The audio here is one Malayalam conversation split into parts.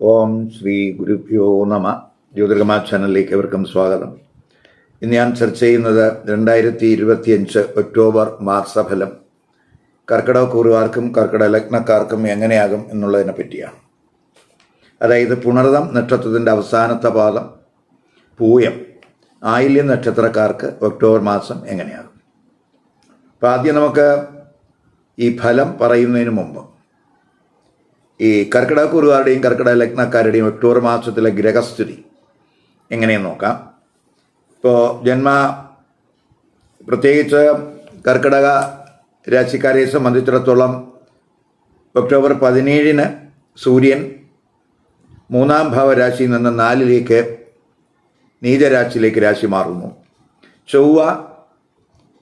ഓം ശ്രീ ഗുരുഭ്യോ നമ. ജ്യോതിർഗമാ ചാനലിലേക്ക് എവർക്കും സ്വാഗതം. ഇന്ന് ഞാൻ ചർച്ച ചെയ്യുന്നത് രണ്ടായിരത്തി ഇരുപത്തിയഞ്ച് ഒക്ടോബർ മാസഫലം കർക്കിടക കൂറുകാർക്കും കർക്കിടക ലഗ്നക്കാർക്കും എങ്ങനെയാകും എന്നുള്ളതിനെ പറ്റിയാണ്. അതായത് പുണർതം നക്ഷത്രത്തിന്റെ അവസാനത്തെ പാദം പൂയം ആയില്യം നക്ഷത്രക്കാർക്ക് ഒക്ടോബർ മാസം എങ്ങനെയാകും? അപ്പം ആദ്യം നമുക്ക് ഈ ഫലം പറയുന്നതിന് മുമ്പ് ഈ കർക്കിടക കുറുകാരുടെയും കർക്കിടക ലഗ്നക്കാരുടെയും ഒക്ടോബർ മാസത്തിലെ ഗ്രഹസ്ഥിതി. എങ്ങനെയെന്ന് നോക്കാം. ഇപ്പോൾ ജന്മ പ്രത്യേകിച്ച് കർക്കിടക രാശിക്കാരെ സംബന്ധിച്ചിടത്തോളം ഒക്ടോബർ പതിനേഴിന് സൂര്യൻ മൂന്നാം ഭാവരാശിയിൽ നിന്ന് നാലിലേക്ക് നീചരാശിയിലേക്ക് രാശി മാറുന്നു. ചൊവ്വ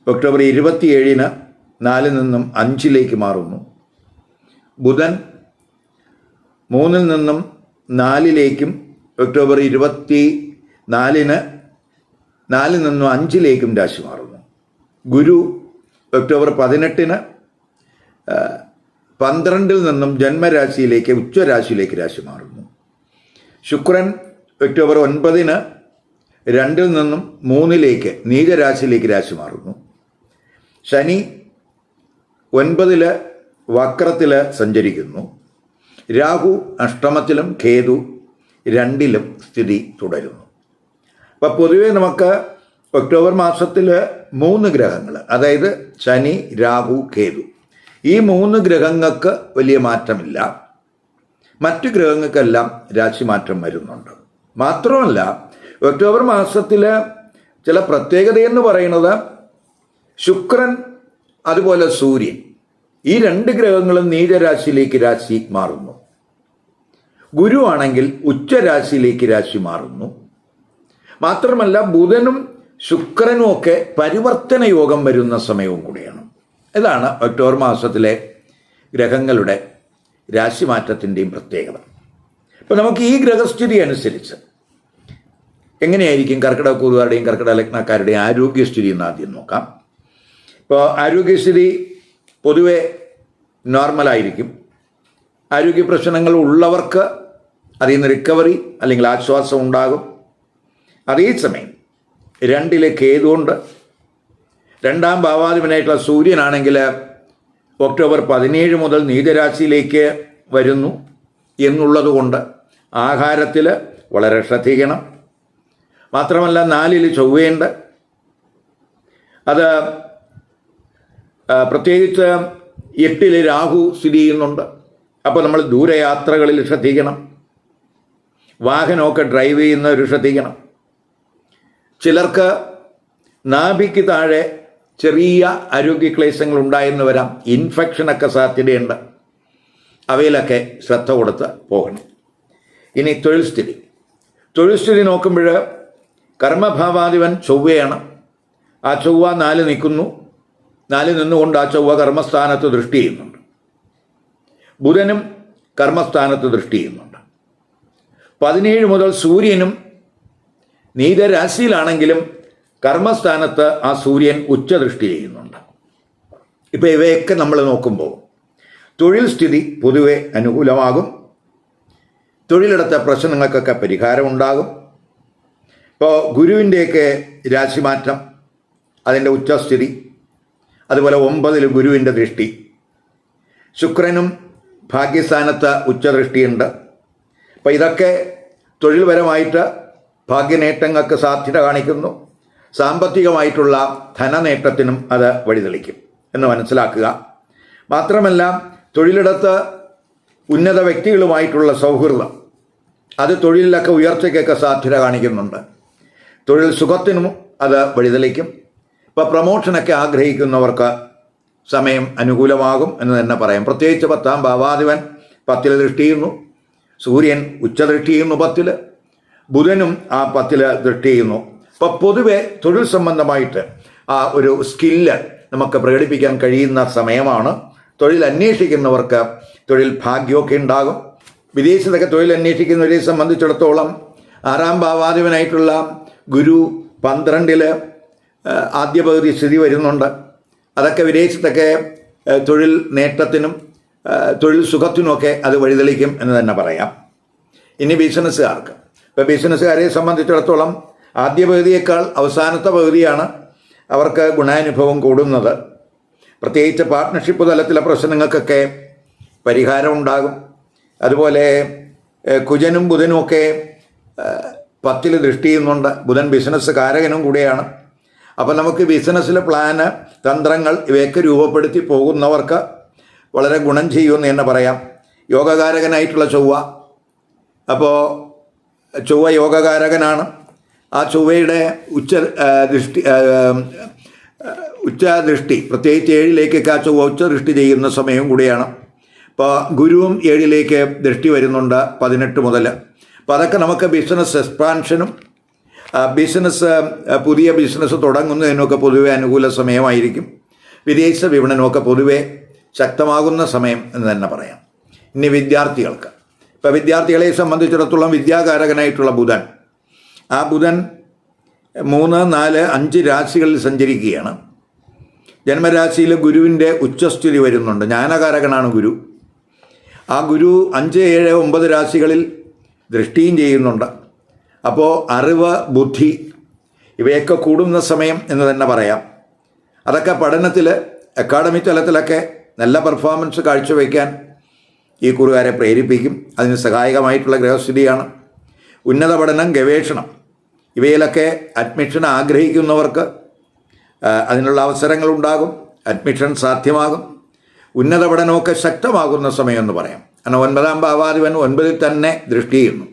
ഒക്ടോബർ ഇരുപത്തിയേഴിന് നാലിൽ നിന്നും അഞ്ചിലേക്ക് മാറുന്നു. ബുധൻ മൂന്നിൽ നിന്നും നാലിലേക്കും ഒക്ടോബർ ഇരുപത്തി നാലിന് നാലിൽ നിന്നും അഞ്ചിലേക്കും രാശി മാറുന്നു. ഗുരു ഒക്ടോബർ പതിനെട്ടിന് പന്ത്രണ്ടിൽ നിന്നും ജന്മരാശിയിലേക്ക് ഉച്ചരാശിയിലേക്ക് രാശി മാറുന്നു. ശുക്രൻ ഒക്ടോബർ ഒൻപതിന് രണ്ടിൽ നിന്നും മൂന്നിലേക്ക് നീചരാശിയിലേക്ക് രാശി മാറുന്നു. ശനി ഒൻപതിൽ വക്രത്തിൽ സഞ്ചരിക്കുന്നു. രാഹു അഷ്ടമത്തിലും കേതു രണ്ടിലും സ്ഥിതി തുടരുന്നു. അപ്പോൾ പൊതുവെ നമുക്ക് ഒക്ടോബർ മാസത്തിൽ മൂന്ന് ഗ്രഹങ്ങൾ അതായത് ശനി രാഹു കേതു. ഈ മൂന്ന് ഗ്രഹങ്ങൾക്ക് വലിയ മാറ്റമില്ല. മറ്റ് ഗ്രഹങ്ങൾക്കെല്ലാം രാശിമാറ്റം വരുന്നുണ്ട്. മാത്രമല്ല ഒക്ടോബർ മാസത്തിൽ ചില പ്രത്യേകതയെന്ന് പറയുന്നത് ശുക്രൻ അതുപോലെ സൂര്യൻ ഈ രണ്ട് ഗ്രഹങ്ങളും നീചരാശിയിലേക്ക് രാശി മാറുന്നു. ഗുരു ആണെങ്കിൽ ഉച്ചരാശിയിലേക്ക് രാശി മാറുന്നു. മാത്രമല്ല ബുധനും ശുക്രനും ഒക്കെ പരിവർത്തന യോഗം വരുന്ന സമയവും കൂടിയാണ്. ഇതാണ് ഒക്ടോബർ മാസത്തിലെ ഗ്രഹങ്ങളുടെ രാശിമാറ്റത്തിന്റെയും പ്രത്യേകത. അപ്പോൾ നമുക്ക് ഈ ഗ്രഹസ്ഥിതി അനുസരിച്ച് എങ്ങനെയായിരിക്കും കർക്കിടക കൂറുകാരുടെയും കർക്കിടക ലഗ്നക്കാരുടെയും ആരോഗ്യസ്ഥിതി എന്ന് ആദ്യം നോക്കാം. ഇപ്പോൾ ആരോഗ്യസ്ഥിതി പൊതുവെ നോർമലായിരിക്കും. ആരോഗ്യ പ്രശ്നങ്ങൾ ഉള്ളവർക്ക് അതിൽ നിന്ന് റിക്കവറി അല്ലെങ്കിൽ ആശ്വാസം ഉണ്ടാകും. അതേസമയം രണ്ടിലെ കേതുകൊണ്ട് രണ്ടാം ഭാവാധിപനായിട്ടുള്ള സൂര്യനാണെങ്കിൽ ഒക്ടോബർ പതിനേഴ് മുതൽ നീതരാശിയിലേക്ക് വരുന്നു എന്നുള്ളതുകൊണ്ട് ആഹാരത്തിൽ വളരെ ശ്രദ്ധിക്കണം. മാത്രമല്ല നാലിൽ ചൊവ്വയുണ്ട്. അത് പ്രത്യേകിച്ച് എട്ടിൽ രാഹു സ്ഥിതി ചെയ്യുന്നുണ്ട്. അപ്പോൾ നമ്മൾ ദൂരയാത്രകളിൽ ശ്രദ്ധിക്കണം. വാഹനമൊക്കെ ഡ്രൈവ് ചെയ്യുന്നവർ ശ്രദ്ധിക്കണം. ചിലർക്ക് നാഭിക്ക് താഴെ ചെറിയ ആരോഗ്യ ക്ലേശങ്ങൾ ഉണ്ടായെന്ന് വരാം. ഇൻഫെക്ഷനൊക്കെ സാധ്യതയുണ്ട്. അവയിലൊക്കെ ശ്രദ്ധ കൊടുത്ത് പോകണം. ഇനി തൊഴിൽ സ്ഥിതി. തൊഴിൽ സ്ഥിതി നോക്കുമ്പോൾ കർമ്മഭാവാധിപൻ ചൊവ്വയാണ്. ആ ചൊവ്വ നാല് നിൽക്കുന്നു. നാല് നിന്നുകൊണ്ട് ആ ചൊവ്വ കർമ്മസ്ഥാനത്ത് ദൃഷ്ടി ചെയ്യുന്നുണ്ട്. ബുധനും കർമ്മസ്ഥാനത്ത് ദൃഷ്ടി ചെയ്യുന്നുണ്ട്. പതിനേഴ് മുതൽ സൂര്യനും നീതരാശിയിലാണെങ്കിലും കർമ്മസ്ഥാനത്ത് ആ സൂര്യൻ ഉച്ചദൃഷ്ടി ചെയ്യുന്നുണ്ട്. ഇപ്പോൾ ഇവയൊക്കെ നമ്മൾ നോക്കുമ്പോൾ തൊഴിൽ സ്ഥിതി പൊതുവെ അനുകൂലമാകും. തൊഴിലിടത്തെ പ്രശ്നങ്ങൾക്കൊക്കെ പരിഹാരമുണ്ടാകും ഇപ്പോൾ ഗുരുവിന്റെയൊക്കെ രാശിമാറ്റം അതിന്റെ ഉച്ചസ്ഥിതി അതുപോലെ ഒമ്പതിൽ ഗുരുവിന്റെ ദൃഷ്ടി. ശുക്രനും ഭാഗ്യസ്ഥാനത്ത് ഉച്ചദൃഷ്ടിയുണ്ട്. അപ്പോൾ ഇതൊക്കെ തൊഴിൽപരമായിട്ട് ഭാഗ്യനേട്ടങ്ങൾക്ക് സാധ്യത കാണിക്കുന്നു. സാമ്പത്തികമായിട്ടുള്ള ധനനേട്ടത്തിനും അത് വഴിതെളിക്കും എന്ന് മനസ്സിലാക്കുക. മാത്രമല്ല തൊഴിലിടത്ത് ഉന്നത വ്യക്തികളുമായിട്ടുള്ള സൗഹൃദം അത് തൊഴിലിലൊക്കെ ഉയർച്ചയ്ക്കൊക്കെ സാധ്യത കാണിക്കുന്നുണ്ട്. തൊഴിൽ സുഖത്തിനും അത് വഴിതെളിക്കും. ഇപ്പോൾ പ്രമോഷനൊക്കെ ആഗ്രഹിക്കുന്നവർക്ക് സമയം അനുകൂലമാകും എന്ന് തന്നെ പറയാം. പ്രത്യേകിച്ച് പത്താം ഭാവാധിപൻ പത്തിൽ ദൃഷ്ടി സൂര്യൻ ഉച്ചദൃഷ്ടി ചെയ്യുന്നു പത്തിൽ ബുധനും ആ പത്തിൽ ദൃഷ്ടി ചെയ്യുന്നു അപ്പോൾ പൊതുവെ തൊഴിൽ സംബന്ധമായിട്ട് ആ ഒരു സ്കില്ല് നമുക്ക് പ്രകടിപ്പിക്കാൻ കഴിയുന്ന സമയമാണ്. തൊഴിൽ അന്വേഷിക്കുന്നവർക്ക് തൊഴിൽ ഭാഗ്യമൊക്കെ ഉണ്ടാകും. വിദേശത്തൊക്കെ തൊഴിൽ അന്വേഷിക്കുന്നവരെ സംബന്ധിച്ചിടത്തോളം ആറാം ഭാവാധിപനായിട്ടുള്ള ഗുരു പന്ത്രണ്ടിൽ ആദ്യ പകുതി സ്ഥിതി വരുന്നുണ്ട്. അതൊക്കെ വിദേശത്തൊക്കെ തൊഴിൽ നേട്ടത്തിനും തൊഴിൽ സുഖത്തിനുമൊക്കെ അത് വഴിതെളിക്കും എന്ന് തന്നെ പറയാം. ഇനി ബിസിനസ്സുകാർക്ക്. ഇപ്പോൾ ബിസിനസ്സുകാരെ സംബന്ധിച്ചിടത്തോളം ആദ്യ പകുതിയേക്കാൾ അവസാനത്തെ പകുതിയാണ് അവർക്ക് ഗുണാനുഭവം കൂടുന്നത്. പ്രത്യേകിച്ച് പാർട്ട്ണർഷിപ്പ് തലത്തിലെ പ്രശ്നങ്ങൾക്കൊക്കെ പരിഹാരം ഉണ്ടാകും. അതുപോലെ കുജനും ബുധനും ഒക്കെ പത്തിൽ ദൃഷ്ടി ചെയ്യുന്നുണ്ട്. ബുധൻ ബിസിനസ് കാരകനും കൂടിയാണ്. അപ്പോൾ നമുക്ക് ബിസിനസ്സിലെ പ്ലാന് തന്ത്രങ്ങൾ ഇവയൊക്കെ രൂപപ്പെടുത്തി പോകുന്നവർക്ക് വളരെ ഗുണം ചെയ്യുമെന്ന് തന്നെ പറയാം. യോഗകാരകനായിട്ടുള്ള ചൊവ്വ. അപ്പോൾ ചൊവ്വ യോഗകാരകനാണ്. ആ ചൊവ്വയുടെ ഉച്ച ദൃഷ്ടി ഉച്ചദൃഷ്ടി പ്രത്യേകിച്ച് ഏഴിലേക്കൊക്കെ ആ ചൊവ്വ ഉച്ചദൃഷ്ടി ചെയ്യുന്ന സമയവും കൂടിയാണ്. ഇപ്പോൾ ഗുരുവും ഏഴിലേക്ക് ദൃഷ്ടി വരുന്നുണ്ട് പതിനെട്ട് മുതൽ. അപ്പോൾ അതൊക്കെ നമുക്ക് ബിസിനസ് എക്സ്പാൻഷനും ബിസിനസ് പുതിയ ബിസിനസ് തുടങ്ങുന്നതിനൊക്കെ പൊതുവെ അനുകൂല സമയമായിരിക്കും. വിദേശ വിപണനമൊക്കെ പൊതുവെ ശക്തമാകുന്ന സമയം എന്ന് തന്നെ പറയാം. ഇനി വിദ്യാർത്ഥികൾക്ക്. ഇപ്പോൾ വിദ്യാർത്ഥികളെ സംബന്ധിച്ചിടത്തോളം വിദ്യാകാരകനായിട്ടുള്ള ബുധൻ. ആ ബുധൻ മൂന്ന് നാല് അഞ്ച് രാശികളിൽ സഞ്ചരിക്കുകയാണ്. ജന്മരാശിയിൽ ഗുരുവിന്റെ ഉച്ചസ്ഥിതി വരുന്നുണ്ട്. ജ്ഞാനകാരകനാണ് ഗുരു. ആ ഗുരു അഞ്ച് ഏഴ് ഒമ്പത് രാശികളിൽ ദൃഷ്ടിയും ചെയ്യുന്നുണ്ട്. അപ്പോൾ അറിവ് ബുദ്ധി ഇവയൊക്കെ കൂടുന്ന സമയം എന്ന് തന്നെ പറയാം. അതൊക്കെ പഠനത്തിൽ അക്കാഡമിക് തലത്തിലൊക്കെ നല്ല പെർഫോമൻസ് കാഴ്ചവെക്കാൻ ഈ കുറുകാരെ പ്രേരിപ്പിക്കും. അതിന് സഹായകമായിട്ടുള്ള ഗ്രഹസ്ഥിതിയാണ് ഉന്നത പഠനം ഗവേഷണം ഇവയിലൊക്കെ അഡ്മിഷൻ ആഗ്രഹിക്കുന്നവർക്ക് അതിനുള്ള അവസരങ്ങളുണ്ടാകും. അഡ്മിഷൻ സാധ്യമാകും. ഉന്നത പഠനമൊക്കെ ശക്തമാകുന്ന സമയമെന്ന് പറയാം. കാരണം ഒൻപതാം ഭാവാധിപൻ ഒൻപതിൽ തന്നെ ദൃഷ്ടി ചെയ്യുന്നു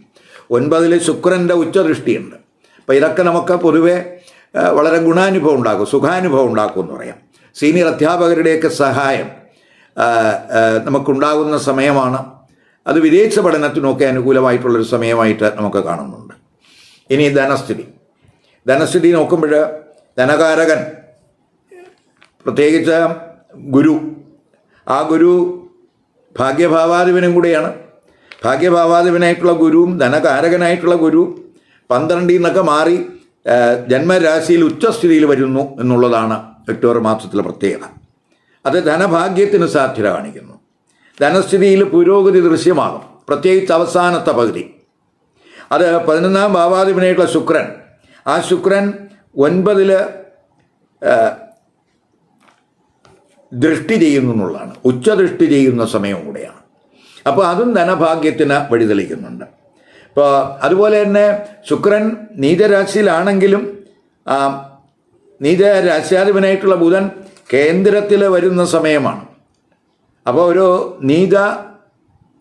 ഒൻപതിൽ ശുക്രന്റെ ഉച്ചദൃഷ്ടിയുണ്ട് അപ്പോൾ ഇതൊക്കെ നമുക്ക് പൊതുവെ വളരെ ഗുണാനുഭവം ഉണ്ടാക്കും സുഖാനുഭവം ഉണ്ടാക്കും എന്ന് പറയാം. സീനിയർ അധ്യാപകരുടെയൊക്കെ സഹായം നമുക്കുണ്ടാകുന്ന സമയമാണ്. അത് വിദേശ പഠനത്തിനൊക്കെ അനുകൂലമായിട്ടുള്ളൊരു സമയമായിട്ട് നമുക്ക് കാണുന്നുണ്ട്. ഇനി ധനസ്ഥിതി. ധനസ്ഥിതി നോക്കുമ്പോൾ ധനകാരകൻ പ്രത്യേകിച്ച് ഗുരു ആ ഗുരു ഭാഗ്യഭാവാധിപനും കൂടിയാണ്. ഭാഗ്യഭാവാധിപനായിട്ടുള്ള ഗുരുവും ധനകാരകനായിട്ടുള്ള ഗുരു പന്ത്രണ്ടിൽ നിന്നൊക്കെ മാറി ജന്മരാശിയിൽ ഉച്ചസ്ഥിതിയിൽ വരുന്നു എന്നുള്ളതാണ് ഒക്ടോബർ മാസത്തിലെ പ്രത്യേകത. അത് ധനഭാഗ്യത്തിന് സാധ്യത കാണിക്കുന്നു ധനസ്ഥിതിയിൽ പുരോഗതി ദൃശ്യമാകും. പ്രത്യേകിച്ച് അവസാനത്തെ പകുതി. അത് പതിനൊന്നാം ഭാവാധിപനായിട്ടുള്ള ശുക്രൻ. ആ ശുക്രൻ ഒൻപതിൽ ദൃഷ്ടി ചെയ്യുന്നു എന്നുള്ളതാണ്. ഉച്ചദൃഷ്ടി ചെയ്യുന്ന സമയവും കൂടെയാണ്. അപ്പോൾ അതും ധനഭാഗ്യത്തിന് വഴിതെളിക്കുന്നുണ്ട്. ഇപ്പോൾ അതുപോലെ തന്നെ ശുക്രൻ നീചരാശിയിലാണെങ്കിലും നീചരാശ്യാധിപനായിട്ടുള്ള ബുധൻ കേന്ദ്രത്തിൽ വരുന്ന സമയമാണ്. അപ്പോൾ ഒരു നീച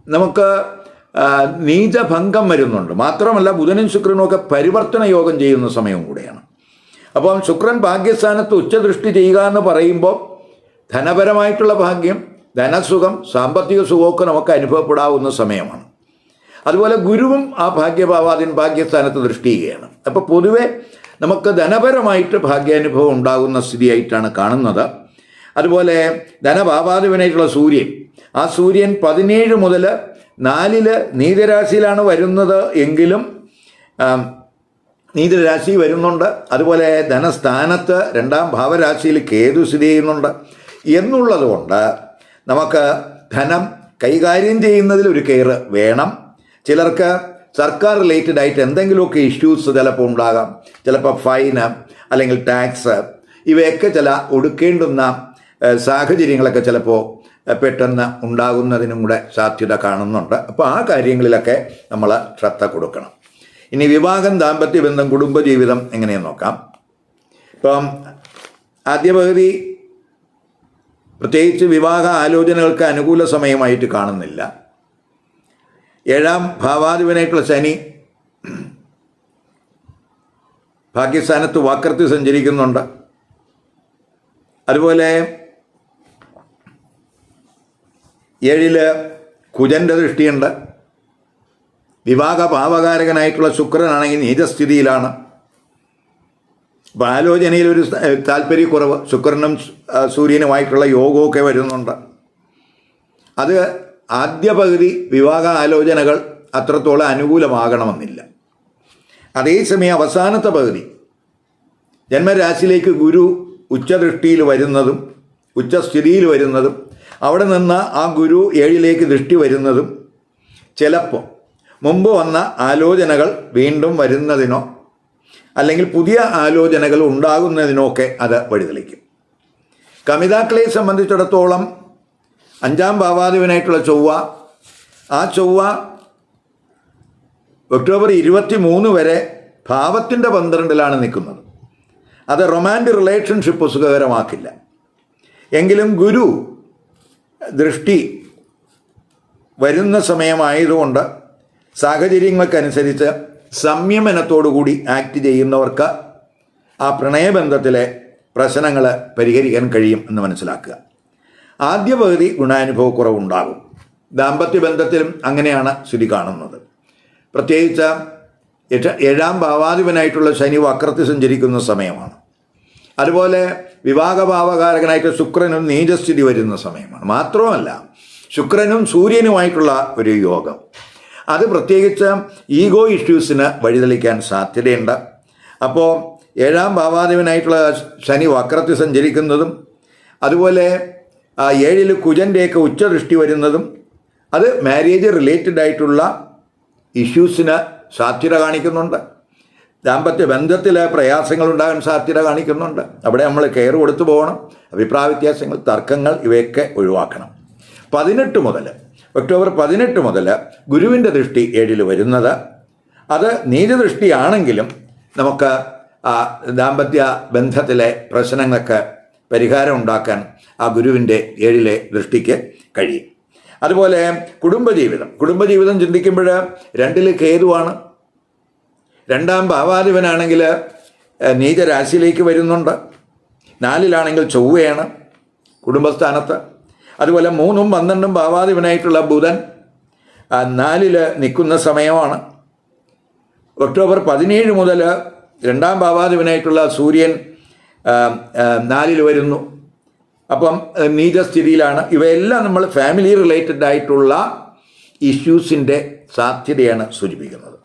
നമുക്ക് നീചഭംഗം വരുന്നുണ്ട്. മാത്രമല്ല ബുധനും ശുക്രനും ഒക്കെ പരിവർത്തന യോഗം ചെയ്യുന്ന സമയവും കൂടെയാണ്. അപ്പം ശുക്രൻ ഭാഗ്യസ്ഥാനത്ത് ഉച്ചദൃഷ്ടി ചെയ്യുക എന്ന് പറയുമ്പോൾ ധനപരമായിട്ടുള്ള ഭാഗ്യം ധനസുഖം സാമ്പത്തിക സുഖമൊക്കെ നമുക്ക് അനുഭവപ്പെടാവുന്ന സമയമാണ്. അതുപോലെ ഗുരുവും ആ ഭാഗ്യഭാവാദിൻ ഭാഗ്യസ്ഥാനത്ത് ദൃഷ്ടി ചെയ്യുകയാണ്. അപ്പോൾ പൊതുവെ നമുക്ക് ധനപരമായിട്ട് ഭാഗ്യാനുഭവം ഉണ്ടാകുന്ന സ്ഥിതിയായിട്ടാണ് കാണുന്നത്. അതുപോലെ ധനഭാവാധിപനായിട്ടുള്ള സൂര്യൻ. ആ സൂര്യൻ പതിനേഴ് മുതൽ നാലിൽ നീതരാശിയിലാണ് വരുന്നത് എങ്കിലും നീതിരാശി വരുന്നുണ്ട്. അതുപോലെ ധനസ്ഥാനത്ത് രണ്ടാം ഭാവരാശിയിൽ കേതു സ്ഥിതി ചെയ്യുന്നുണ്ട്. എന്നുള്ളതുകൊണ്ട് നമുക്ക് ധനം കൈകാര്യം ചെയ്യുന്നതിൽ ഒരു കെയർ വേണം. ചിലർക്ക് സർക്കാർ റിലേറ്റഡ് ആയിട്ട് എന്തെങ്കിലുമൊക്കെ ഇഷ്യൂസ് ചിലപ്പോൾ ഉണ്ടാകാം. ചിലപ്പോൾ ഫൈന് അല്ലെങ്കിൽ ടാക്സ് ഇവയൊക്കെ ചില ഒടുക്കേണ്ടുന്ന സാഹചര്യങ്ങളൊക്കെ ചിലപ്പോൾ പെട്ടെന്ന് ഉണ്ടാകുന്നതിനും കൂടെ സാധ്യത കാണുന്നുണ്ട്. അപ്പോൾ ആ കാര്യങ്ങളിലൊക്കെ നമ്മൾ ശ്രദ്ധ കൊടുക്കണം. ഇനി വിവാഹം ദാമ്പത്യ ബന്ധം കുടുംബജീവിതം എങ്ങനെയെന്ന് നോക്കാം. ഇപ്പം ആദ്യ പകുതി പ്രത്യേകിച്ച് വിവാഹ ആലോചനകൾക്ക് അനുകൂല സമയമായിട്ട് കാണുന്നില്ല. ഏഴാം ഭാവാധിപനായിട്ടുള്ള ശനി പാകിസ്ഥാനത്ത് വാക്കർത്തി സഞ്ചരിക്കുന്നുണ്ട്. അതുപോലെ ഏഴിൽ കുജന്റെ ദൃഷ്ടിയുണ്ട്. വിവാഹ പാവകാരകനായിട്ടുള്ള ശുക്രനാണെങ്കിൽ നീചസ്ഥിതിയിലാണ്. അപ്പോൾ ആലോചനയിൽ ഒരു താല്പര്യക്കുറവ്. ശുക്രനും സൂര്യനുമായിട്ടുള്ള യോഗമൊക്കെ വരുന്നുണ്ട്. അത് ആദ്യ പകുതി വിവാഹ ആലോചനകൾ അത്രത്തോളം അനുകൂലമാകണമെന്നില്ല. അതേസമയം അവസാനത്തെ പകുതി ജന്മരാശിയിലേക്ക് ഗുരു ഉച്ചദൃഷ്ടിയിൽ വരുന്നതും ഉച്ചസ്ഥിതിയിൽ വരുന്നതും അവിടെ നിന്ന് ആ ഗുരു ഏഴിലേക്ക് ദൃഷ്ടി വരുന്നതും ചിലപ്പോൾ മുമ്പ് വന്ന ആലോചനകൾ വീണ്ടും വരുന്നതിനോ അല്ലെങ്കിൽ പുതിയ ആലോചനകൾ ഉണ്ടാകുന്നതിനോ ഒക്കെ അത് വഴിതെളിക്കും. കമിതാക്കളെ സംബന്ധിച്ചിടത്തോളം അഞ്ചാം ഭാവാധിപനായിട്ടുള്ള ചൊവ്വ. ആ ചൊവ്വ ഒക്ടോബർ ഇരുപത്തി മൂന്ന് വരെ ഭാവത്തിന്റെ പന്ത്രണ്ടിലാണ് നിൽക്കുന്നത്. അത് റൊമാന്റിക് റിലേഷൻഷിപ്പ് സുഖകരമാക്കില്ല. എങ്കിലും ഗുരു ദൃഷ്ടി വരുന്ന സമയമായതുകൊണ്ട് സാഹചര്യങ്ങൾക്കനുസരിച്ച് സംയമനത്തോടുകൂടി ആക്ട് ചെയ്യുന്നവർക്ക് ആ പ്രണയബന്ധത്തിലെ പ്രശ്നങ്ങൾ പരിഹരിക്കാൻ കഴിയും എന്ന് മനസ്സിലാക്കുക. ആദ്യ പകുതി ഗുണാനുഭവക്കുറവുണ്ടാകും. ദാമ്പത്യ ബന്ധത്തിലും അങ്ങനെയാണ് സ്ഥിതി കാണുന്നത്. പ്രത്യേകിച്ച് എട്ട് ഏഴാം ഭാവാധിപനായിട്ടുള്ള ശനി വക്രത്തിൽ സഞ്ചരിക്കുന്ന സമയമാണ്. അതുപോലെ വിവാഹഭാവകാരകനായിട്ട് ശുക്രനും നീചസ്ഥിതി വരുന്ന സമയമാണ്. മാത്രമല്ല ശുക്രനും സൂര്യനുമായിട്ടുള്ള ഒരു യോഗം. അത് പ്രത്യേകിച്ച് ഈഗോ ഇഷ്യൂസിന് വഴിതെളിക്കാൻ സാധ്യതയുണ്ട്. അപ്പോൾ ഏഴാം ഭാവാധിപനായിട്ടുള്ള ശനി വക്രത്തിൽ സഞ്ചരിക്കുന്നതും അതുപോലെ ആ ഏഴിൽ കുജന്റെയൊക്കെ ഉച്ചദൃഷ്ടി വരുന്നതും അത് മാരേജ് റിലേറ്റഡ് ആയിട്ടുള്ള ഇഷ്യൂസിന് സാധ്യത കാണിക്കുന്നുണ്ട്. ദാമ്പത്യ ബന്ധത്തിൽ പ്രയാസങ്ങൾ ഉണ്ടാകാൻ സാധ്യത കാണിക്കുന്നുണ്ട്. അവിടെ നമ്മൾ കെയർ കൊടുത്തു പോകണം. അഭിപ്രായ വ്യത്യാസങ്ങൾ തർക്കങ്ങൾ ഇവയൊക്കെ ഒഴിവാക്കണം. പതിനെട്ട് മുതൽ ഒക്ടോബർ പതിനെട്ട് മുതൽ ഗുരുവിന്റെ ദൃഷ്ടി ഏഴിൽ വരുന്നത്. അത് നീതിദൃഷ്ടിയാണെങ്കിലും നമുക്ക് ദാമ്പത്യ ബന്ധത്തിലെ പ്രശ്നങ്ങൾക്ക് പരിഹാരം ഉണ്ടാക്കാൻ ആ ഗുരുവിന്റെ ഏഴിലെ ദൃഷ്ടിക്ക് കഴിയും. അതുപോലെ കുടുംബജീവിതം. കുടുംബജീവിതം ചിന്തിക്കുമ്പോൾ രണ്ടിൽ കേതുവാണ്. രണ്ടാം ഭാവാധിപനാണെങ്കിൽ നീചരാശിയിലേക്ക് വരുന്നുണ്ട്. നാലിലാണെങ്കിൽ ചൊവ്വയാണ് കുടുംബസ്ഥാനത്ത്. അതുപോലെ മൂന്നും പന്ത്രണ്ടും ഭാവാധിപനായിട്ടുള്ള ബുധൻ നാലിൽ നിൽക്കുന്ന സമയമാണ്. ഒക്ടോബർ പതിനേഴ് മുതൽ രണ്ടാം ഭാവാധിപനായിട്ടുള്ള സൂര്യൻ നാലിൽ വരുന്നു. അപ്പം നീചസ്ഥിതിയിലാണ് ഇവയെല്ലാം നമ്മൾ ഫാമിലി റിലേറ്റഡ് ആയിട്ടുള്ള ഇഷ്യൂസിന്റെ സാധ്യതയാണ് സൂചിപ്പിക്കുന്നത്.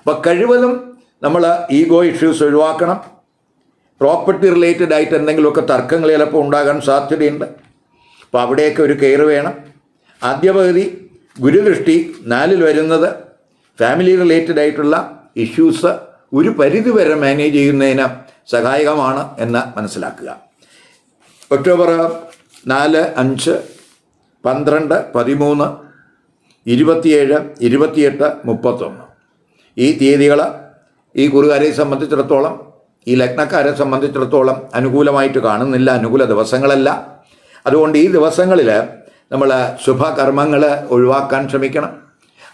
അപ്പോൾ കഴിവതും നമ്മൾ ഈഗോ ഇഷ്യൂസ് ഒഴിവാക്കണം. പ്രോപ്പർട്ടി റിലേറ്റഡ് ആയിട്ട് എന്തെങ്കിലുമൊക്കെ തർക്കങ്ങൾ ചിലപ്പോൾ ഉണ്ടാകാൻ സാധ്യതയുണ്ട്. അപ്പോൾ അവിടെയൊക്കെ ഒരു കെയർ വേണം. ആദ്യ ഗുരുദൃഷ്ടി നാലിൽ വരുന്നത് ഫാമിലി റിലേറ്റഡ് ആയിട്ടുള്ള ഇഷ്യൂസ് ഒരു പരിധിവരെ മാനേജ് ചെയ്യുന്നതിന് സഹായകമാണ് എന്ന് മനസ്സിലാക്കുക. ഒക്ടോബർ നാല് അഞ്ച് പന്ത്രണ്ട് പതിമൂന്ന് ഇരുപത്തിയേഴ് ഇരുപത്തിയെട്ട് മുപ്പത്തൊന്ന്. ഈ തീയതികൾ ഈ കുറുകാരെ സംബന്ധിച്ചിടത്തോളം ഈ ലഗ്നക്കാരെ സംബന്ധിച്ചിടത്തോളം അനുകൂലമായിട്ട് കാണുന്നില്ല അനുകൂല ദിവസങ്ങളല്ല. അതുകൊണ്ട് ഈ ദിവസങ്ങളിൽ നമ്മൾ ശുഭകർമ്മങ്ങൾ ഒഴിവാക്കാൻ ശ്രമിക്കണം.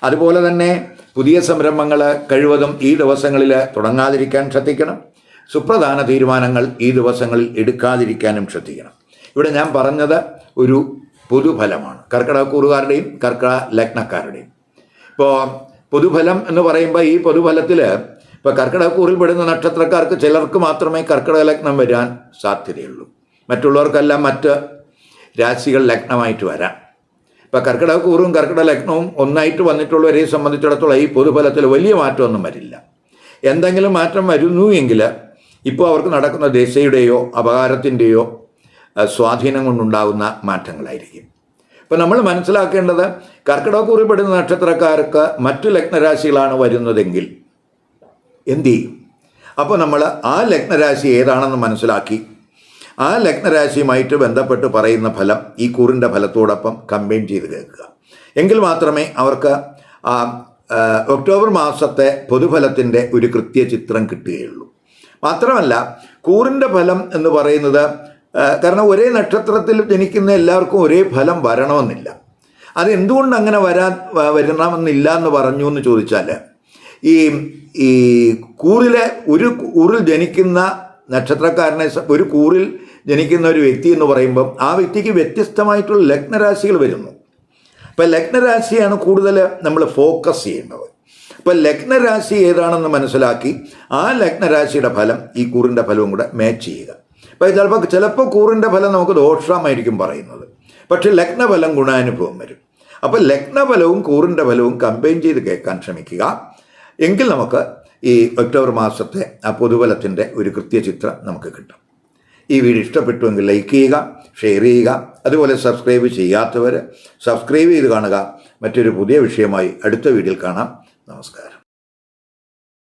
അതുപോലെ തന്നെ പുതിയ സംരംഭങ്ങൾ കഴിവതും ഈ ദിവസങ്ങളിൽ തുടങ്ങാതിരിക്കാൻ ശ്രദ്ധിക്കണം. സുപ്രധാന തീരുമാനങ്ങൾ ഈ ദിവസങ്ങളിൽ എടുക്കാതിരിക്കാനും ശ്രദ്ധിക്കണം. ഇവിടെ ഞാൻ പറഞ്ഞത് ഒരു പൊതുഫലമാണ്. കർക്കിടക കൂറുകാരുടെയും കർക്കിടക ലഗ്നക്കാരുടെയും. ഇപ്പോൾ പൊതുഫലം എന്ന് പറയുമ്പോൾ ഈ പൊതുഫലത്തിൽ ഇപ്പോൾ കർക്കിടകക്കൂറിൽ പെടുന്ന നക്ഷത്രക്കാർക്ക് ചിലർക്ക് മാത്രമേ കർക്കിടക ലഗ്നം വരാൻ സാധ്യതയുള്ളൂ. മറ്റുള്ളവർക്കെല്ലാം മറ്റ് രാശികൾ ലഗ്നമായിട്ട് വരാം. ഇപ്പോൾ കർക്കിടകക്കൂറും കർക്കിടക ലഗ്നവും ഒന്നായിട്ട് വന്നിട്ടുള്ളവരെ സംബന്ധിച്ചിടത്തോളം ഈ പൊതുഫലത്തിൽ വലിയ മാറ്റമൊന്നും വരില്ല. എന്തെങ്കിലും മാറ്റം വരുന്നു എങ്കിൽ ഇപ്പോൾ അവർക്ക് നടക്കുന്ന ദശയുടെയോ അപകാരത്തിന്റെയോ സ്വാധീനം കൊണ്ടുണ്ടാകുന്ന മാറ്റങ്ങളായിരിക്കും. അപ്പോൾ നമ്മൾ മനസ്സിലാക്കേണ്ടത് കർക്കിടക കുറിപ്പെടുന്ന നക്ഷത്രക്കാർക്ക് മറ്റു ലഗ്നരാശികളാണ് വരുന്നതെങ്കിൽ എന്തു ചെയ്യും? അപ്പോൾ നമ്മൾ ആ ലഗ്നരാശി ഏതാണെന്ന് മനസ്സിലാക്കി. ആ ലഗ്നരാശിയുമായിട്ട് ബന്ധപ്പെട്ട് പറയുന്ന ഫലം ഈ കൂറിന്റെ ഫലത്തോടൊപ്പം കമ്പൈൻ ചെയ്ത് കേൾക്കുക. എങ്കിൽ മാത്രമേ അവർക്ക് ഒക്ടോബർ മാസത്തെ പൊതുഫലത്തിന്റെ ഒരു കൃത്യ ചിത്രം കിട്ടുകയുള്ളൂ. മാത്രമല്ല കൂറിന്റെ ഫലം എന്ന് പറയുന്നത് കാരണം ഒരേ നക്ഷത്രത്തിൽ ജനിക്കുന്ന എല്ലാവർക്കും ഒരേ ഫലം വരണമെന്നില്ല. അത് എന്തുകൊണ്ട് അങ്ങനെ വരാൻ വരണമെന്നില്ല എന്ന് പറഞ്ഞു എന്ന് ചോദിച്ചാൽ ഈ ഈ കൂറിലെ ഒരു കൂറിൽ ജനിക്കുന്ന നക്ഷത്രക്കാരനെ ഒരു കൂറിൽ ജനിക്കുന്ന ഒരു വ്യക്തി എന്ന് പറയുമ്പം ആ വ്യക്തിക്ക് വ്യത്യസ്തമായിട്ടുള്ള ലഗ്നരാശികൾ വരുന്നു. അപ്പം ലഗ്നരാശിയാണ് കൂടുതൽ നമ്മൾ ഫോക്കസ് ചെയ്യേണ്ടത് അപ്പം ലഗ്നരാശി ഏതാണെന്ന് മനസ്സിലാക്കി ആ ലഗ്നരാശിയുടെ ഫലം ഈ കൂറിന്റെ ഫലവും കൂടെ മാച്ച് ചെയ്യുക. അപ്പം ചിലപ്പോൾ ചിലപ്പോൾ കൂറിന്റെ ഫലം നമുക്ക് ദോഷമായിരിക്കും പറയുന്നത്. പക്ഷെ ലഗ്നഫലം ഗുണാനുഭവം വരും. അപ്പം ലഗ്നഫലവും കൂറിന്റെ ഫലവും കമ്പൈൻ ചെയ്ത് കേൾക്കാൻ ശ്രമിക്കുക. എങ്കിൽ നമുക്ക് ഈ ഒക്ടോബർ മാസത്തെ ആ പൊതുഫലത്തിന്റെ ഒരു കൃത്യചിത്രം നമുക്ക് കിട്ടും. ഈ വീഡിയോ ഇഷ്ടപ്പെട്ടുവെങ്കിൽ ലൈക്ക് ചെയ്യുക ഷെയർ ചെയ്യുക അതുപോലെ സബ്സ്ക്രൈബ് ചെയ്യാത്തവർ സബ്സ്ക്രൈബ് ചെയ്ത് കാണുക. മറ്റൊരു പുതിയ വിഷയമായി അടുത്ത വീഡിയോയിൽ കാണാം. നമസ്കാരം